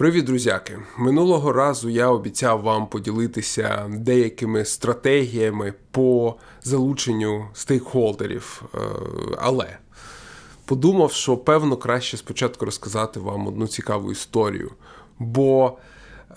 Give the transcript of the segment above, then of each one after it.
Привіт, друзяки! Минулого разу я обіцяв вам поділитися деякими стратегіями по залученню стейкхолдерів, Е, але подумав, що певно краще спочатку розказати вам одну цікаву історію. Бо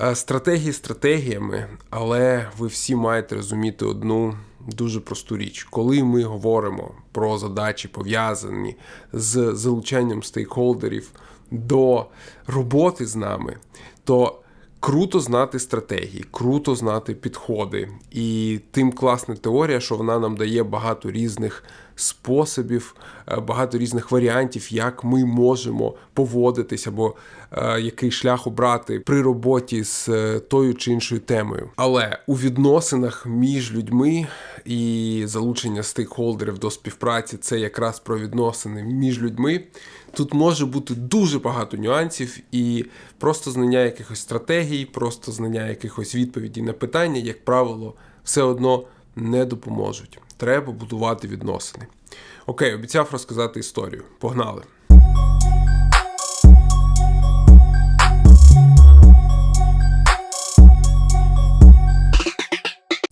е, стратегії стратегіями, але ви всі маєте розуміти одну дуже просту річ. Коли ми говоримо про задачі, пов'язані з залученням стейкхолдерів до роботи з нами, то круто знати стратегії, круто знати підходи. І тим класна теорія, що вона нам дає багато різних способів, е, багато різних варіантів, як ми можемо поводитись або е, який шлях обрати при роботі з е, тою чи іншою темою. Але у відносинах між людьми і залучення стейкхолдерів до співпраці це якраз про відносини між людьми. Тут може бути дуже багато нюансів, і просто знання якихось стратегій, просто знання якихось відповідей на питання, як правило, все одно не допоможуть. Треба будувати відносини. Окей, обіцяв розказати історію. Погнали!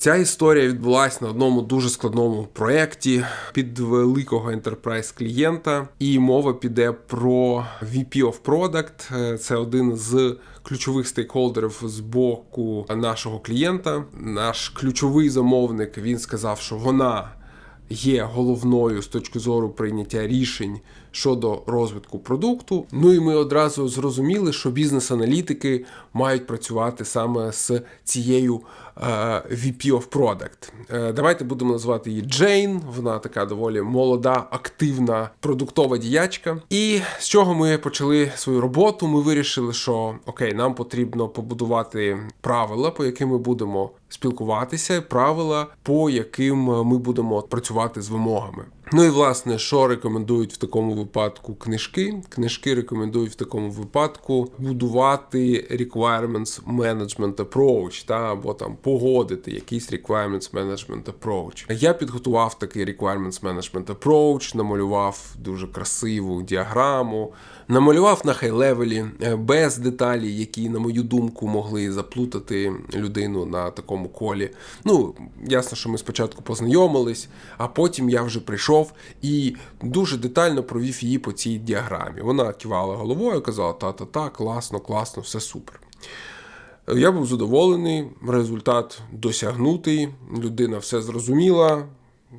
Ця історія відбулася на одному дуже складному проєкті під великого enterprise клієнта, і мова піде про VP of Product. Е, Це один з ключових стейкхолдерів з боку нашого клієнта. Наш ключовий замовник він сказав, що вона є головною з точки зору прийняття рішень щодо розвитку продукту. Ну і ми одразу зрозуміли, що бізнес-аналітики мають працювати саме з цією е, VP of Product. Е, давайте будемо називати її Джейн. Вона така доволі молода, активна продуктова діячка. І з чого ми почали свою роботу? Ми вирішили, що окей, нам потрібно побудувати правила, по яким ми будемо спілкуватися, правила, по яким ми будемо працювати з вимогами. Ну і власне, що рекомендують в такому випадку книжки? Книжки рекомендують в такому випадку будувати requirements management approach, та або там погодити якийсь requirements management approach. Я підготував такий requirements management approach, намалював дуже красиву діаграму, намалював на хай-левелі без деталей, які, на мою думку, могли заплутати людину на такому колі. Ну, ясно, що ми спочатку познайомились, а потім я вже прийшов і дуже детально провів її по цій діаграмі. Вона кивала головою, казала: та-та-та, класно, класно, все супер. Я був задоволений, результат досягнутий, людина все зрозуміла,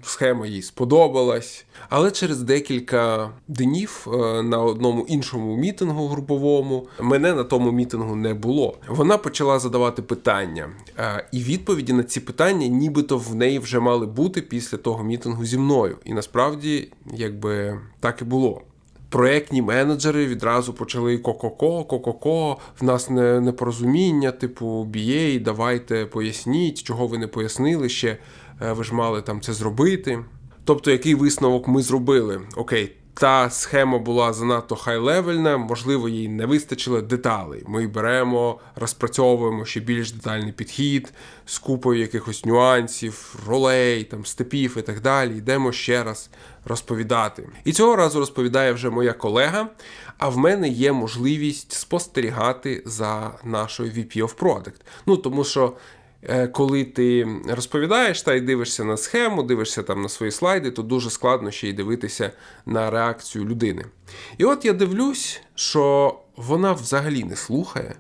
схема їй сподобалась. Але через декілька днів е, на одному іншому мітингу груповому мене на тому мітингу не було. Вона почала задавати питання, е, і відповіді на ці питання, нібито в неї вже мали бути після того мітингу зі мною. І насправді, якби так і було. Проєктні менеджери відразу почали ко-ко-ко, ко-ко-ко, в нас не непорозуміння, типу BA, давайте поясніть, чого ви не пояснили ще, ви ж мали там це зробити. Тобто, який висновок ми зробили? Окей, та схема була занадто хай-левельна, можливо, їй не вистачило деталей. Ми беремо, розпрацьовуємо ще більш детальний підхід з купою якихось нюансів, ролей, там, степів і так далі. Йдемо ще раз розповідати. І цього разу розповідає вже моя колега. А в мене є можливість спостерігати за нашою VP of Product. Ну тому що. Е, Коли ти розповідаєш та й дивишся на схему, дивишся там на свої слайди, то дуже складно ще й дивитися на реакцію людини. І от я дивлюсь, що вона взагалі не слухає.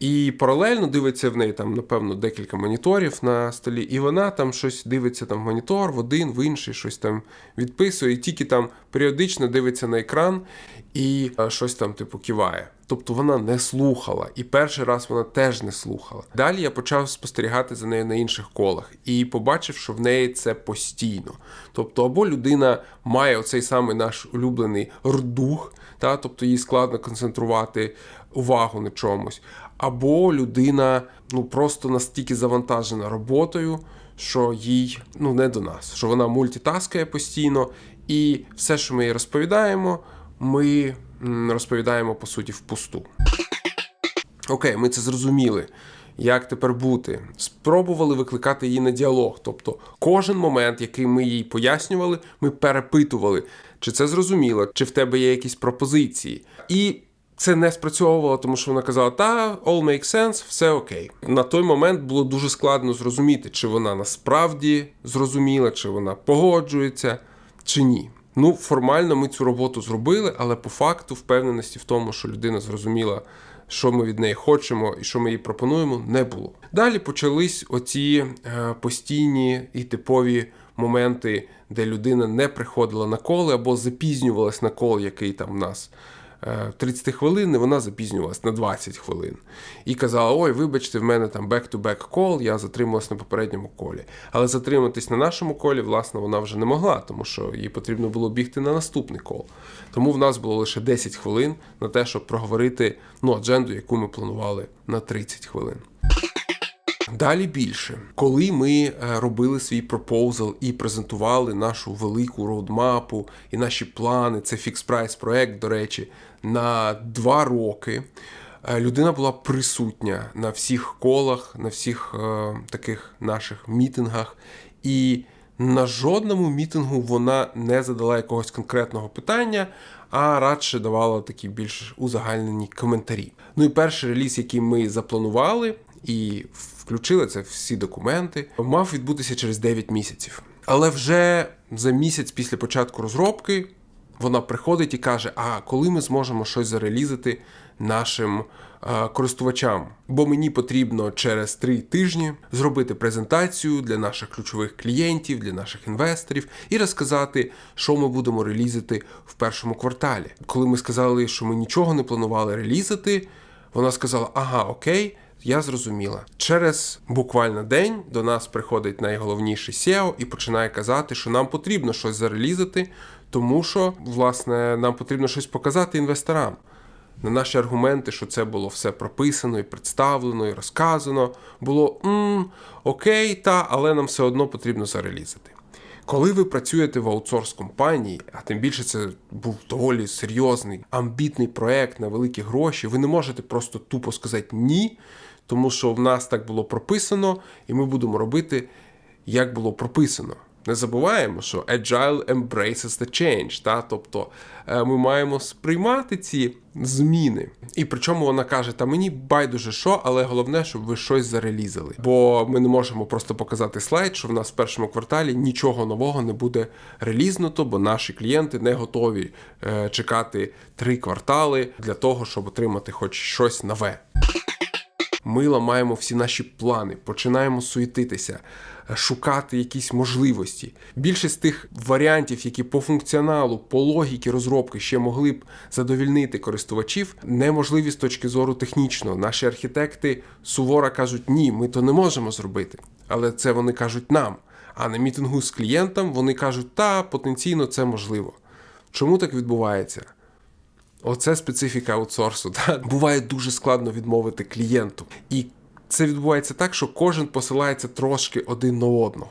І паралельно дивиться в неї там, напевно, декілька моніторів на столі, і вона там щось дивиться там в монітор, в один, в інший, щось там відписує, і тільки там періодично дивиться на екран і е, щось там типу киває. Тобто вона не слухала, і перший раз вона теж не слухала. Далі я почав спостерігати за нею на інших колах і побачив, що в неї це постійно. Тобто, або людина має оцей самий наш улюблений рдух, та тобто їй складно концентрувати увагу на чомусь, або людина ну просто настільки завантажена роботою, що їй ну не до нас, що вона мультитаскає постійно, і все, що ми їй розповідаємо, ми розповідаємо по суті впусту. Окей, ми це зрозуміли. Як тепер бути? Спробували викликати її на діалог. Тобто, кожен момент, який ми їй пояснювали, ми перепитували, чи це зрозуміло, чи в тебе є якісь пропозиції. І це не спрацьовувало, тому що вона казала, та all makes sense, все окей. На той момент було дуже складно зрозуміти, чи вона насправді зрозуміла, чи вона погоджується, чи ні. Ну, формально ми цю роботу зробили, але по факту впевненості в тому, що людина зрозуміла, що ми від неї хочемо і що ми їй пропонуємо, не було. Далі почались оці е, постійні і типові моменти, де людина не приходила на коли або запізнювалась на кол, який там в нас. Е, 30 хвилин, і вона запізнювалась на 20 хвилин. І казала: Ой, вибачте, в мене там back-to-back кол, я затрималась на попередньому колі. Але затриматись на нашому колі, власне, вона вже не могла, тому що їй потрібно було бігти на наступний кол. Тому в нас було лише 10 хвилин на те, щоб проговорити ну, адженду, яку ми планували на 30 хвилин. Далі більше, коли ми е, робили свій пропозал і презентували нашу велику роудмапу і наші плани, це фікс прайс проект, до речі, на два роки. е, Людина була присутня на всіх колах, на всіх е, таких наших мітингах, і на жодному мітингу вона не задала якогось конкретного питання, а радше давала такі більш узагальнені коментарі. Ну і перший реліз, який ми запланували і включили це всі документи, мав відбутися через 9 місяців. Але вже за місяць після початку розробки вона приходить і каже: А коли ми зможемо щось зарелізити нашим е, користувачам? Бо мені потрібно через три тижні зробити презентацію для наших ключових клієнтів, для наших інвесторів і розказати, що ми будемо релізити в першому кварталі. Коли ми сказали, що ми нічого не планували релізити, вона сказала: Ага, окей. Я зрозуміла. Через буквально день до нас приходить найголовніший SEO і починає казати, що нам потрібно щось зарелізити, тому що, власне, нам потрібно щось показати інвесторам. На наші аргументи, що це було все прописано і представлено, і розказано, було м окей, та, але нам все одно потрібно зарелізити. Коли ви працюєте в аутсорс компанії, а тим більше це був доволі серйозний, амбітний проект на великі гроші, ви не можете просто тупо сказати ні, тому що в нас так було прописано, і ми будемо робити, як було прописано. Не забуваємо, що Agile embraces the change, та? тобто е, ми маємо сприймати ці зміни. І причому вона каже: та мені байдуже що, але головне, щоб ви щось зарелізали. Бо ми не можемо просто показати слайд, що в нас в першому кварталі нічого нового не буде релізнуто, бо наші клієнти не готові е, чекати три квартали для того, щоб отримати хоч щось нове. Ми ламаємо всі наші плани, починаємо суетитися, шукати якісь можливості. Більшість тих варіантів, які по функціоналу, по логіки розробки ще могли б задовільнити користувачів, неможливі з точки зору технічного. Наші архітекти суворо кажуть, ні, ми то не можемо зробити. Але це вони кажуть нам. А на мітингу з клієнтом вони кажуть, та потенційно це можливо. Чому так відбувається? Оце специфіка аутсорсу. Та? Буває дуже складно відмовити клієнту. І це відбувається так, що кожен посилається трошки один на одного.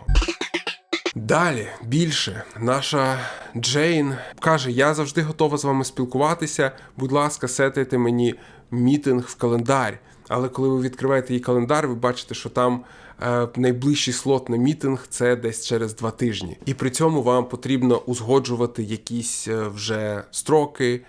Далі більше наша Джейн каже: Я завжди готова з вами спілкуватися. Будь ласка, сетайте мені мітинг в календар. Але коли ви відкриваєте її календар, ви бачите, що там е, найближчий слот на мітинг це десь через два тижні. І при цьому вам потрібно узгоджувати якісь е, вже строки,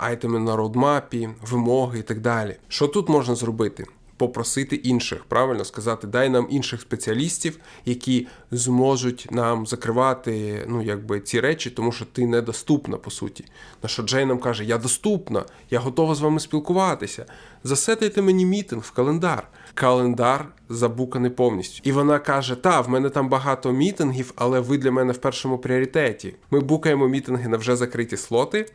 айтеми на роудмапі, вимоги і так далі. Що тут можна зробити? Попросити інших, правильно сказати, дай нам інших спеціалістів, які зможуть нам закривати ну, якби, ці речі, тому що ти недоступна, по суті. На що Джей нам каже: Я доступна, я готова з вами спілкуватися. Засетайте мені мітинг в календар. Календар забуканий повністю. І вона каже: Та, в мене там багато мітингів, але ви для мене в першому пріоритеті. Ми букаємо мітинги на вже закриті слоти,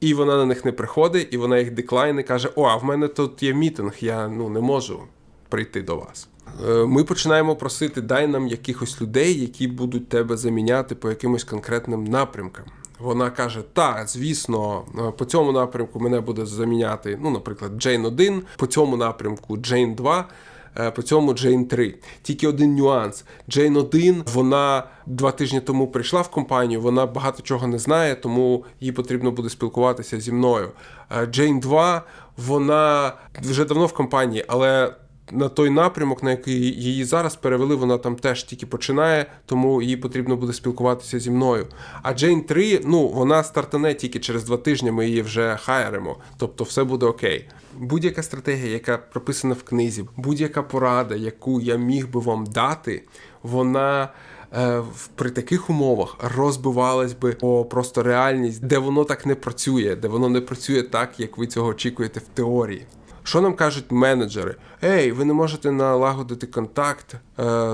і вона на них не приходить, і вона їх деклайни каже: О, а в мене тут є мітинг, я ну не можу прийти до вас. Е, Ми починаємо просити, дай нам якихось людей, які будуть тебе заміняти по якимось конкретним напрямкам. Вона каже: так, звісно, е, по цьому напрямку мене буде заміняти, ну, наприклад, Джейн 1, по цьому напрямку Джейн 2. е, По цьому Джейн 3. Тільки один нюанс. Джейн 1, вона два тижні тому прийшла в компанію, вона багато чого не знає, тому їй потрібно буде спілкуватися зі мною. Е, Джейн 2, вона вже давно в компанії, але на той напрямок, на який її зараз перевели, вона там теж тільки починає, тому їй потрібно буде спілкуватися зі мною. А Джейн 3, ну вона стартане тільки через два тижні. Ми її вже хайримо, тобто все буде окей. Будь-яка стратегія, яка прописана в книзі, будь-яка порада, яку я міг би вам дати, вона. е, При таких умовах розбивалась би о просто реальність, де воно так не працює, де воно не працює так, як ви цього очікуєте в теорії. Що нам кажуть менеджери? Ей, ви не можете налагодити контакт е,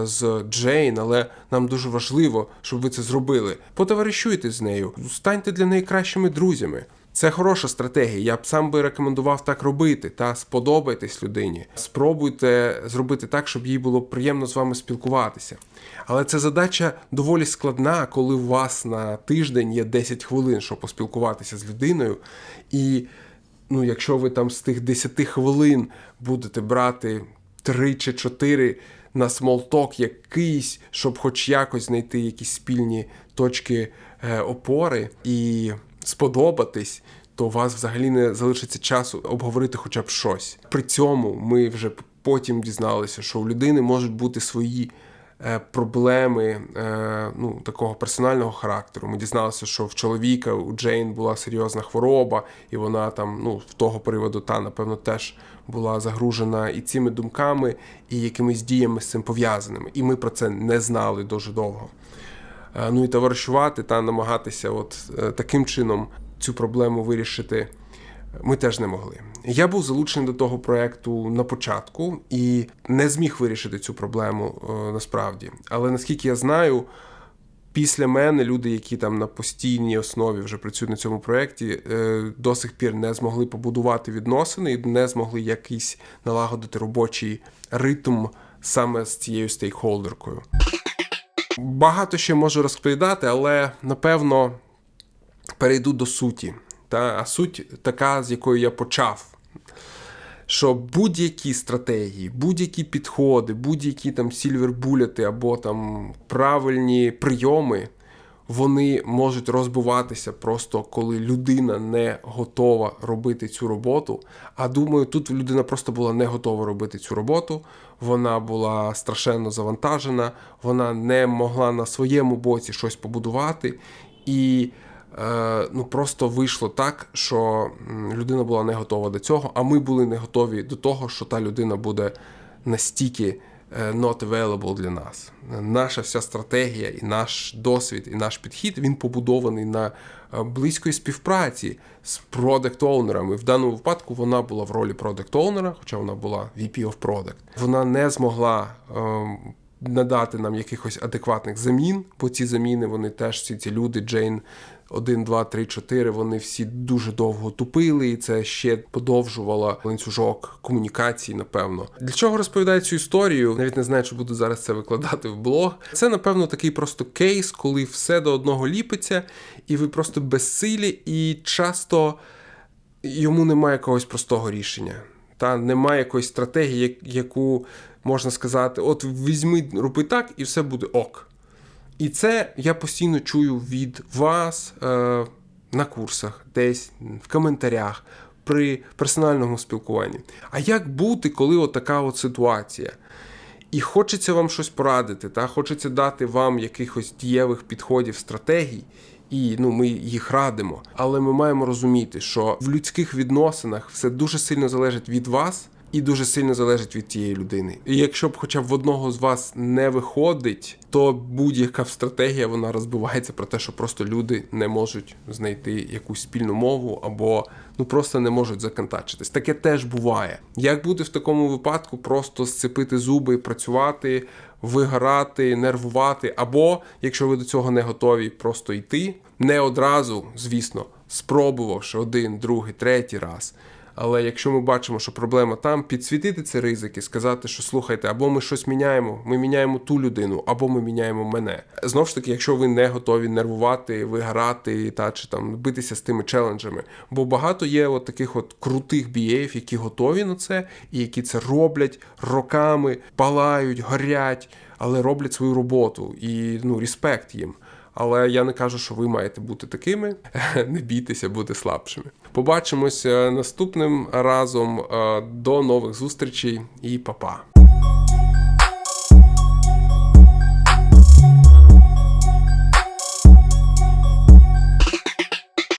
з Джейн, але нам дуже важливо, щоб ви це зробили. Потоваришуйте з нею, станьте для неї кращими друзями. Це хороша стратегія. Я б сам би рекомендував так робити. Та сподобайтесь людині. Спробуйте зробити так, щоб їй було приємно з вами спілкуватися. Але це задача доволі складна, коли у вас на тиждень є 10 хвилин, щоб поспілкуватися з людиною. І ну, якщо ви там з тих 10 хвилин будете брати 3 чи 4 на смолток якийсь, щоб хоч якось знайти якісь спільні точки е, опори і сподобатись, то у вас взагалі не залишиться часу обговорити хоча б щось. При цьому ми вже потім дізналися, що у людини можуть бути свої проблеми е, ну, такого персонального характеру. Ми дізналися, що в чоловіка у Джейн була серйозна хвороба, і вона там, ну, в того приводу, та, напевно, теж була загружена і цими думками, і якимись діями з цим пов'язаними. І ми про це не знали дуже довго. Е, Ну і товаришувати та намагатися от е, таким чином цю проблему вирішити ми теж не могли. Я був залучений до того проекту на початку і не зміг вирішити цю проблему е, насправді. Але наскільки я знаю, після мене люди, які там на постійній основі вже працюють на цьому проєкті, е, до сих пір не змогли побудувати відносини і не змогли якийсь налагодити робочий ритм саме з цією стейкхолдеркою. Багато ще можу розповідати, але напевно перейду до суті. Та, суть така, з якою я почав. Що будь-які стратегії, будь-які підходи, будь-які там сільвербулети або там правильні прийоми, вони можуть розбиватися просто коли людина не готова робити цю роботу. А думаю, тут людина просто була не готова робити цю роботу. Вона була страшенно завантажена, вона не могла на своєму боці щось побудувати. І ну, просто вийшло так, що людина була не готова до цього, а ми були не готові до того, що та людина буде настільки е, not available для нас. Наша вся стратегія і наш досвід, і наш підхід він побудований на е, близької співпраці з product оунерами В даному випадку вона була в ролі product оунера хоча вона була VP of Product. Вона не змогла. Надати нам якихось адекватних замін, бо ці заміни вони теж всі ці люди, Джейн 1, 2, 3, 4, вони всі дуже довго тупили, і це ще подовжувало ланцюжок комунікації, напевно. Для чого розповідаю цю історію? Навіть не знаю, чи буду зараз це викладати в блог. Це, напевно, такий просто кейс, коли все до одного ліпиться, і ви просто безсилі, і часто йому немає якогось простого рішення. Та немає якоїсь стратегії, яку можна сказати: от візьми, роби так, і все буде ок. І це я постійно чую від вас е, на курсах, десь в коментарях, при персональному спілкуванні. А як бути, коли от така от ситуація? І хочеться вам щось порадити, та хочеться дати вам якихось дієвих підходів, стратегій, і ну, ми їх радимо. Але ми маємо розуміти, що в людських відносинах все дуже сильно залежить від вас. І дуже сильно залежить від тієї людини. І якщо б хоча б в одного з вас не виходить, то будь-яка стратегія вона розбивається про те, що просто люди не можуть знайти якусь спільну мову або ну просто не можуть законтачитись. Таке теж буває. Як бути в такому випадку, просто сцепити зуби працювати, вигорати, нервувати, або якщо ви до цього не готові, просто йти не одразу, звісно, спробувавши один, другий, третій раз. Але якщо ми бачимо, що проблема там, підсвітити ці ризики, сказати, що слухайте, або ми щось міняємо, ми міняємо ту людину, або ми міняємо мене. Знову ж таки, якщо ви не готові нервувати, виграти та чи там битися з тими челенджами. Бо багато є от таких от крутих бієв, які готові на це, і які це роблять роками, палають, горять, але роблять свою роботу. І ну, респект їм. Але я не кажу, що ви маєте бути такими, не бійтеся бути слабшими. Побачимося наступним разом. Е, До нових зустрічей і па-па.